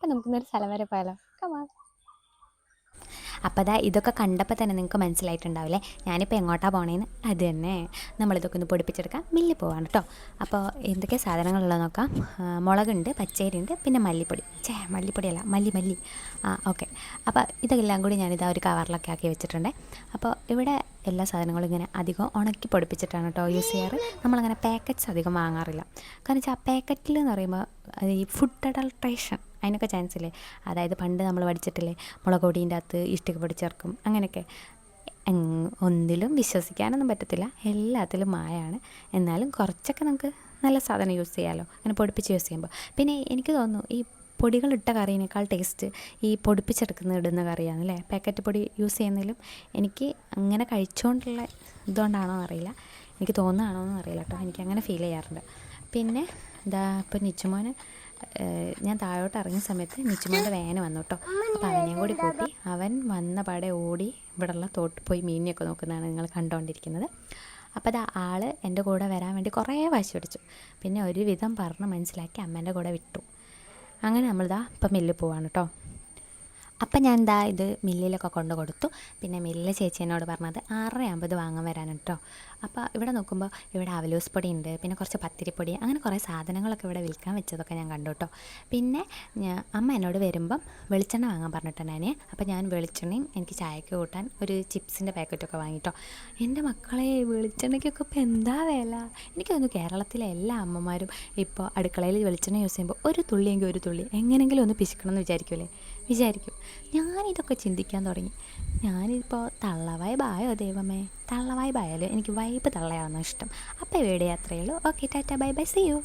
അപ്പം നമുക്കിന്നൊരു സ്ഥലം വരെ പോയാലോ? കമാ അപ്പോൾ അതാ ഇതൊക്കെ കണ്ടപ്പോൾ തന്നെ നിങ്ങൾക്ക് മനസ്സിലായിട്ടുണ്ടാവില്ലേ? ഞാനിപ്പോൾ എങ്ങോട്ടാ പോണേന്ന്? അത് തന്നെ. നമ്മളിതൊക്കെ ഒന്ന് പൊടിപ്പിച്ചെടുക്കാം. മില്ലിൽ പോവാണ് കേട്ടോ അപ്പോൾ എന്തൊക്കെ സാധനങ്ങളുള്ളത് നോക്കാം. മുളകുണ്ട് പച്ചരിയുണ്ട് പിന്നെ മല്ലിപ്പൊടി. ചേ മല്ലിപ്പൊടിയല്ല. മല്ലി മല്ലി. ആ ഓക്കെ. അപ്പോൾ ഇതെല്ലാം കൂടി ഞാനിതാ ഒരു കവറിലൊക്കെ ആക്കി വെച്ചിട്ടുണ്ട്. അപ്പോൾ ഇവിടെ എല്ലാ സാധനങ്ങളും ഇങ്ങനെ അധികം ഉണക്കി പൊടിപ്പിച്ചിട്ടാണ് കേട്ടോ യൂസ് ചെയ്യാറ്. നമ്മളങ്ങനെ പാക്കറ്റ്സ് അധികം വാങ്ങാറില്ല. കാരണം വെച്ചാൽ ആ പാക്കറ്റിൽ എന്ന് പറയുമ്പോൾ ഈ ഫുഡ് അഡൾട്രേഷൻ അതിനൊക്കെ ചാൻസ് ഇല്ലേ? അതായത് പണ്ട് നമ്മൾ പഠിച്ചിട്ടില്ലേ മുളക് പൊടീന്റെ അകത്ത് ഇഷ്ടിക പൊടി ചേർക്കും അങ്ങനെയൊക്കെ. ഒന്നിലും വിശ്വസിക്കാനൊന്നും പറ്റത്തില്ല. എല്ലാത്തിലും മായാണ്. എന്നാലും കുറച്ചൊക്കെ നമുക്ക് നല്ല സാധനം യൂസ് ചെയ്യാമല്ലോ അങ്ങനെ പൊടിപ്പിച്ച് യൂസ് ചെയ്യുമ്പോൾ പിന്നെ എനിക്ക് തോന്നുന്നു ഈ പൊടികളിട്ട കറീനേക്കാൾ ടേസ്റ്റ് ഈ പൊടിപ്പിച്ചെടുക്കുന്ന ഇടുന്ന കറിയാണ് അല്ലേ പാക്കറ്റ് പൊടി യൂസ് ചെയ്യുന്നതിലും എനിക്ക് അങ്ങനെ കഴിച്ചുകൊണ്ടുള്ള ഇതുകൊണ്ടാണോ അറിയില്ല. എനിക്ക് തോന്നുകയാണോ എന്നറിയില്ല കേട്ടോ. എനിക്ക് അങ്ങനെ ഫീൽ ചെയ്യാറുണ്ട്. പിന്നെ ഇതാ ഇപ്പം നിച്ചുമോന് ഞാൻ താഴോട്ട് ഇറങ്ങിയ സമയത്ത് നിച്ചുമോന്റെ വേന വന്നു കേട്ടോ അപ്പോൾ അവനെയും കൂടി കൂട്ടി അവൻ വന്ന പാടെ ഓടി ഇവിടെയുള്ള തോട്ട് പോയി മീനിനെയൊക്കെ നോക്കുന്നതാണ് നിങ്ങൾ കണ്ടുകൊണ്ടിരിക്കുന്നത് അപ്പോൾ അത് ആൾ എന്റെ കൂടെ വരാൻ വേണ്ടി കുറേ വാശി പിടിച്ചു. പിന്നെ ഒരുവിധം പറഞ്ഞ് മനസ്സിലാക്കി അമ്മേന്റെ കൂടെ വിട്ടു. അങ്ങനെ നമ്മളിതാ ഇപ്പം മില്ലിൽ പോവാണ് കേട്ടോ അപ്പം ഞാൻ എന്താ ഇത് മില്ലിലൊക്കെ കൊണ്ട് കൊടുത്തു. പിന്നെ മില്ലിലെ ചേച്ചിനോട് പറഞ്ഞത് ആറര ഇത് വാങ്ങാൻ വരാൻ കേട്ടോ അപ്പോൾ ഇവിടെ നോക്കുമ്പോൾ ഇവിടെ അവലൂസ് പൊടി ഉണ്ട് പിന്നെ കുറച്ച് പത്തിരിപ്പൊടി അങ്ങനെ കുറേ സാധനങ്ങളൊക്കെ ഇവിടെ വിൽക്കാൻ വെച്ചതൊക്കെ ഞാൻ കണ്ടു കേട്ടോ പിന്നെ അമ്മ എന്നോട് വരുമ്പം വെളിച്ചെണ്ണ വാങ്ങാൻ പറഞ്ഞിട്ടുണ്ടായിരുന്നേ അപ്പോൾ ഞാൻ വെളിച്ചെണ്ണയും എനിക്ക് ചായക്ക് കൂട്ടാൻ ഒരു ചിപ്സിന്റെ പാക്കറ്റൊക്കെ വാങ്ങിട്ടോ എന്റെ മക്കളെ വെളിച്ചെണ്ണയ്ക്കൊക്കെ ഇപ്പോൾ എന്താ വില? എനിക്ക് തോന്നുന്നു കേരളത്തിലെ എല്ലാ അമ്മമാരും ഇപ്പോൾ അടുക്കളയിൽ വെളിച്ചെണ്ണ യൂസ് ചെയ്യുമ്പോൾ ഒരു തുള്ളിയെങ്കിൽ ഒരു തുള്ളി എങ്ങനെയെങ്കിലും ഒന്ന് പിശിക്കണമെന്ന് എന്ന് വിചാരിക്കുമല്ലേ വിചാരിക്കും. ഞാനിതൊക്കെ ചിന്തിക്കാൻ തുടങ്ങി. ഞാനിപ്പോൾ തള്ളവായി ബായോ ദൈവമേ. തള്ളവായി ബായാലോ എനിക്ക് വൈബ് തള്ളയാവുന്ന ഇഷ്ടം. അപ്പോൾ എവിടെ യാത്രയുള്ളൂ okay tata. Bye bye see you